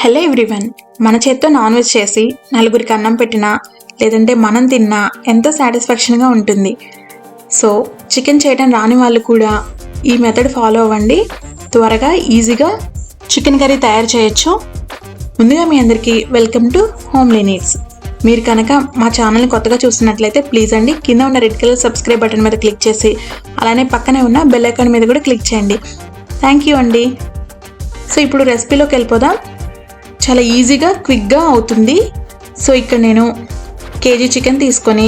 Hello everyone. మన చేత్తో non veg చేసి నలుగురికి అన్నం పెట్టినా లేదంటే మనం తిన్నా ఎంతో సాటిస్ఫాక్షన్గా ఉంటుంది. సో చికెన్ చేయడం రాని వాళ్ళు కూడా ఈ మెథడ్ ఫాలో అవ్వండి. త్వరగా ఈజీగా చికెన్ కర్రీ తయారు చేయొచ్చు. ముందుగా మీ అందరికీ వెల్కమ్ టు హోమ్ నీడ్స్ మీరు కనుక మా ఛానల్ని కొత్తగా చూస్తున్నట్లయితే ప్లీజ్ అండి కింద ఉన్న రెడ్ కలర్ సబ్స్క్రైబ్ బటన్ మీద క్లిక్ చేసి అలానే పక్కనే ఉన్న బెల్ ఐకాన్ మీద కూడా క్లిక్ చేయండి. థ్యాంక్ యూ అండి. సో ఇప్పుడు రెసిపీలోకి వెళ్ళిపోదాం. చాలా ఈజీగా క్విక్గా అవుతుంది. సో ఇక్కడ నేను కేజీ చికెన్ తీసుకొని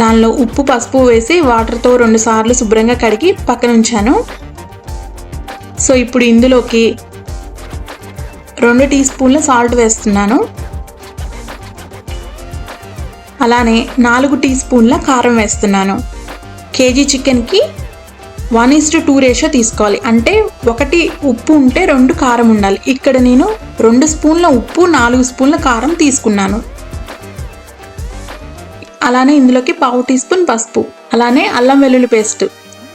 దానిలో ఉప్పు పసుపు వేసి వాటర్తో రెండు సార్లు శుభ్రంగా కడిగి పక్కన ఉంచాను. సో ఇప్పుడు ఇందులోకి రెండు టీ స్పూన్ల సాల్ట్ వేస్తున్నాను. అలానే నాలుగు టీ స్పూన్ల కారం వేస్తున్నాను. కేజీ చికెన్కి one is to two ratio తీసుకోవాలి. అంటే ఒకటి ఉప్పు ఉంటే రెండు కారం ఉండాలి. ఇక్కడ నేను రెండు స్పూన్ల ఉప్పు నాలుగు స్పూన్ల కారం తీసుకున్నాను. అలానే ఇందులోకి పావు టీ స్పూన్ పసుపు అలానే అల్లం వెల్లుల్లి పేస్ట్.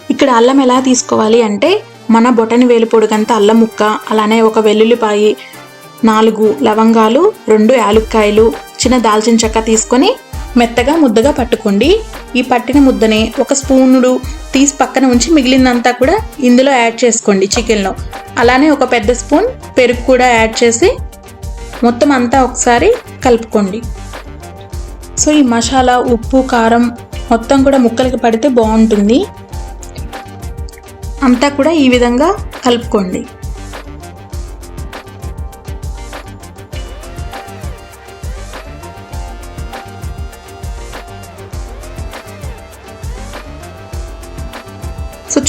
ఇక్కడ అల్లం ఎలా తీసుకోవాలి అంటే మన బొటని వేలు పొడుగంత అల్లం ముక్క అలానే ఒక వెల్లుల్లిపాయి నాలుగు లవంగాలు రెండు యాలుక్కాయలు చిన్న దాల్చిన చెక్క తీసుకొని మెత్తగా ముద్దగా పట్టుకోండి. ఈ పట్టిన ముద్దని ఒక స్పూనుడు తీసి పక్కన ఉంచి మిగిలిందంతా కూడా ఇందులో యాడ్ చేసుకోండి చికెన్లో. అలానే ఒక పెద్ద స్పూన్ పెరుగు కూడా యాడ్ చేసి మొత్తం అంతా ఒకసారి కలుపుకోండి. సో ఈ మసాలా ఉప్పు కారం మొత్తం కూడా ముక్కలకి పడితే బాగుంటుంది. అంతా కూడా ఈ విధంగా కలుపుకోండి.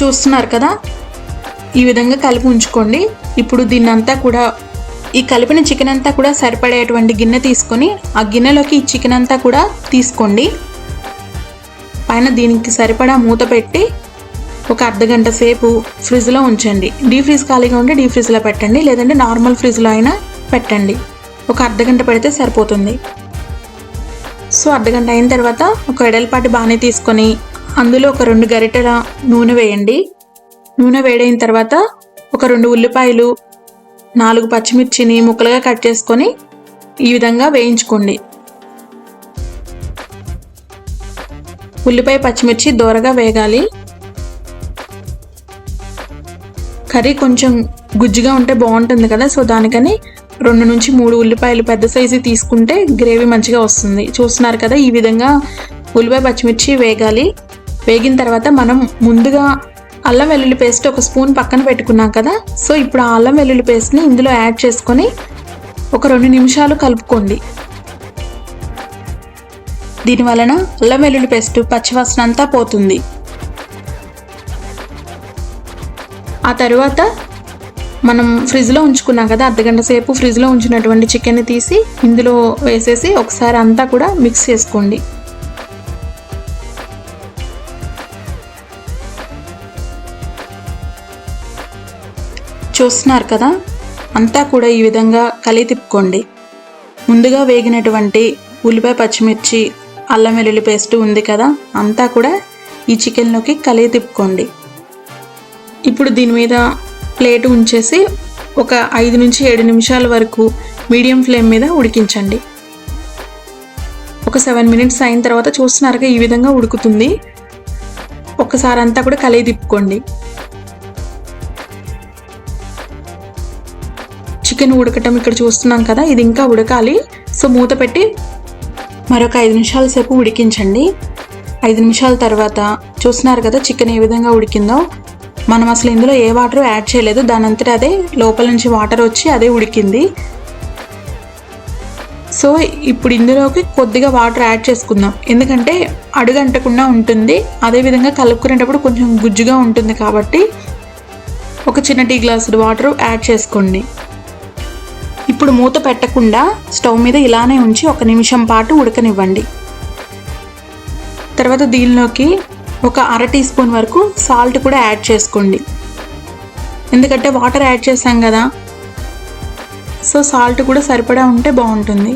చూస్తున్నారు కదా? ఈ విధంగా కలిపి ఉంచుకోండి. ఇప్పుడు దీన్నంతా కూడా ఈ కలిపిన చికెన్ అంతా కూడా సరిపడేటువంటి గిన్నె తీసుకొని ఆ గిన్నెలోకి ఈ చికెన్ అంతా కూడా తీసుకోండి. పైన దీనికి సరిపడా మూత పెట్టి ఒక అర్ధగంట సేపు ఫ్రిడ్జ్లో ఉంచండి. డీ ఫ్రిజ్ ఖాళీగా ఉంటే డీ ఫ్రిజ్లో పెట్టండి లేదంటే నార్మల్ ఫ్రిడ్జ్లో అయినా పెట్టండి. ఒక అర్ధగంట పెడితే సరిపోతుంది. సో అర్ధగంట అయిన తర్వాత ఒక ఎడలపాటి బాగానే తీసుకొని అందులో ఒక రెండు గరిటెల నూనె వేయండి. నూనె వేడైన తర్వాత ఒక రెండు ఉల్లిపాయలు నాలుగు పచ్చిమిర్చిని ముక్కలుగా కట్ చేసుకొని ఈ విధంగా వేయించుకోండి. ఉల్లిపాయ పచ్చిమిర్చి దోరగా వేగాలి. కర్రీ కొంచెం గుజ్జుగా ఉంటే బాగుంటుంది కదా సో దానికని రెండు నుంచి మూడు ఉల్లిపాయలు పెద్ద సైజు తీసుకుంటే గ్రేవీ మంచిగా వస్తుంది. చూస్తున్నారు కదా ఈ విధంగా ఉల్లిపాయ పచ్చిమిర్చి వేగాలి. వేగిన తర్వాత మనం ముందుగా అల్లం వెల్లుల్లి పేస్ట్ ఒక స్పూన్ పక్కన పెట్టుకున్నాం కదా. సో ఇప్పుడు ఆ అల్లం వెల్లుల్లి పేస్ట్ని ఇందులో యాడ్ చేసుకొని ఒక రెండు నిమిషాలు కలుపుకోండి. దీని వలన అల్లం వెల్లుల్లి పేస్ట్ పచ్చివాసన అంతా పోతుంది. ఆ తర్వాత మనం ఫ్రిడ్జ్లో ఉంచుకున్నాం కదా అర్ధగంట సేపు ఫ్రిడ్జ్లో ఉంచినటువంటి చికెన్ని తీసి ఇందులో వేసేసి ఒకసారి అంతా కూడా మిక్స్ చేసుకోండి. చూస్తున్నారు కదా? అంతా కూడా ఈ విధంగా కలి తిప్పుకోండి. ముందుగా వేగినటువంటి ఉల్లిపాయ పచ్చిమిర్చి అల్లం వెల్లుల్లి పేస్ట్ ఉంది కదా? అంతా కూడా ఈ చికెన్లోకి కలి తిప్పుకోండి. ఇప్పుడు దీని మీద ప్లేట్ ఉంచేసి ఒక ఐదు నుంచి ఏడు నిమిషాల వరకు మీడియం ఫ్లేమ్ మీద ఉడికించండి. ఒక సెవెన్ మినిట్స్ అయిన తర్వాత చూస్తున్నారుగా ఈ విధంగా ఉడుకుతుంది. ఒక్కసారి అంతా కూడా కలిగి తిప్పుకోండి. చికెన్ ఉడకటం ఇక్కడ చూస్తున్నాం కదా ఇది ఇంకా ఉడకాలి. సో మూత పెట్టి మరొక ఐదు నిమిషాల సేపు ఉడికించండి. ఐదు నిమిషాల తర్వాత చూస్తున్నారు కదా చికెన్ ఏ విధంగా ఉడికిందో. మనం అసలు ఇందులో ఏ వాటర్ యాడ్ చేయలేదు దాని అంతటా అదే లోపల నుంచి వాటర్ వచ్చి అదే ఉడికింది. సో ఇప్పుడు ఇందులోకి కొద్దిగా వాటర్ యాడ్ చేసుకుందాం. ఎందుకంటే అడుగంటకుండా ఉంటుంది అదేవిధంగా కలుపుకునేటప్పుడు కొంచెం గుజ్జుగా ఉంటుంది కాబట్టి ఒక చిన్న టీ గ్లాసు వాటర్ యాడ్ చేసుకోండి. ఇప్పుడు మూత పెట్టకుండా స్టవ్ మీద ఇలానే ఉంచి ఒక నిమిషం పాటు ఉడకనివ్వండి. తర్వాత దీనిలోకి ఒక అర టీ స్పూన్ వరకు సాల్ట్ కూడా యాడ్ చేసుకోండి. ఎందుకంటే వాటర్ యాడ్ చేసాం కదా సో సాల్ట్ కూడా సరిపడా ఉంటే బాగుంటుంది.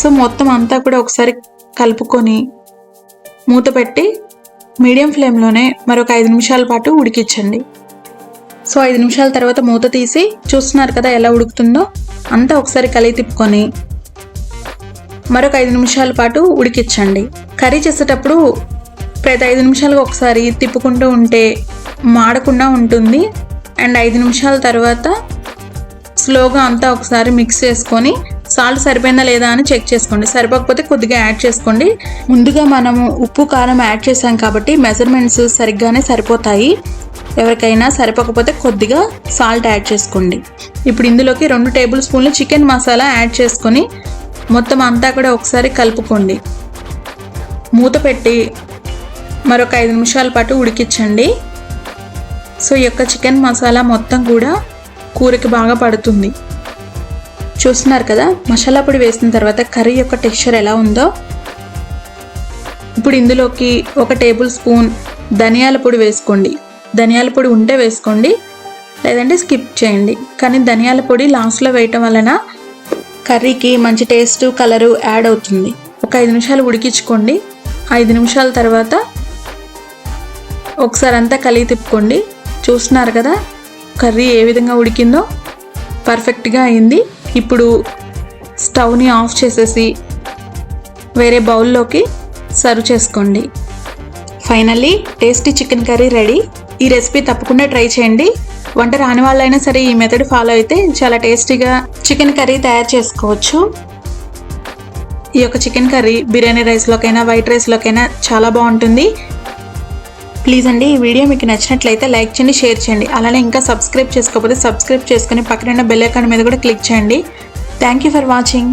సో మొత్తం అంతా కూడా ఒకసారి కలుపుకొని మూత పెట్టి మీడియం ఫ్లేమ్లోనే మరొక ఐదు నిమిషాల పాటు ఉడికించండి. సో ఐదు నిమిషాల తర్వాత మూత తీసి చూస్తున్నారు కదా ఎలా ఉడుకుతుందో? అంతా ఒకసారి కలిగి తిప్పుకొని మరొక ఐదు నిమిషాల పాటు ఉడికించండి. కర్రీ చేసేటప్పుడు ప్రతి ఐదు నిమిషాలకు ఒకసారి తిప్పుకుంటూ ఉంటే మాడకుండా ఉంటుంది. అండ్ ఐదు నిమిషాల తర్వాత స్లోగా అంతా ఒకసారి మిక్స్ చేసుకొని సాల్ట్ సరిపోయిందా లేదా అని చెక్ చేసుకోండి. సరిపోకపోతే కొద్దిగా యాడ్ చేసుకోండి. ముందుగా మనము ఉప్పు కారం యాడ్ చేసాం కాబట్టి మెజర్మెంట్స్ సరిగ్గానే సరిపోతాయి. ఎవరికైనా సరిపోకపోతే కొద్దిగా సాల్ట్ యాడ్ చేసుకోండి. ఇప్పుడు ఇందులోకి రెండు టేబుల్ స్పూన్లు చికెన్ మసాలా యాడ్ చేసుకొని మొత్తం అంతా కూడా ఒకసారి కలుపుకోండి. మూత పెట్టి మరొక ఐదు నిమిషాల పాటు ఉడికించండి. సో ఈ యొక్క చికెన్ మసాలా మొత్తం కూడా కూరకి బాగా పడుతుంది. చూస్తున్నారు కదా మసాలా పొడి వేసిన తర్వాత కర్రీ యొక్క టెక్స్చర్ ఎలా ఉందో. ఇప్పుడు ఇందులోకి ఒక టేబుల్ స్పూన్ ధనియాల పొడి వేసుకోండి. ధనియాల పొడి ఉంటే వేసుకోండి. లేదంటే స్కిప్ చేయండి. కానీ ధనియాల పొడి లాస్ట్లో వేయటం వలన కర్రీకి మంచి టేస్ట్ కలరు యాడ్ అవుతుంది. ఒక ఐదు నిమిషాలు ఉడికించుకోండి. ఐదు నిమిషాల తర్వాత ఒకసారి అంతా కలిగి తిప్పుకోండి. చూస్తున్నారు కదా కర్రీ ఏ విధంగా ఉడికిందో? పర్ఫెక్ట్గా అయింది. ఇప్పుడు స్టవ్ని ఆఫ్ చేసేసి వేరే బౌల్లోకి సర్వ్ చేసుకోండి. Finally tasty chicken curry ready. ఈ రెసిపీ తప్పకుండా ట్రై చేయండి. వంట రాని వాళ్ళైనా సరే ఈ మెథడ్ ఫాలో అయితే చాలా టేస్టీగా చికెన్ కర్రీ తయారు చేసుకోవచ్చు. ఈ యొక్క చికెన్ కర్రీ బిర్యానీ రైస్లోకైనా వైట్ రైస్లోకైనా చాలా బాగుంటుంది. ప్లీజ్ అండి ఈ వీడియో మీకు నచ్చినట్లయితే లైక్ చేయండి షేర్ చేయండి. అలానే ఇంకా సబ్స్క్రైబ్ చేసుకోకపోతే సబ్స్క్రైబ్ చేసుకుని పక్కన బెల్ ఐకాన్ మీద కూడా క్లిక్ చేయండి. Thank you for watching.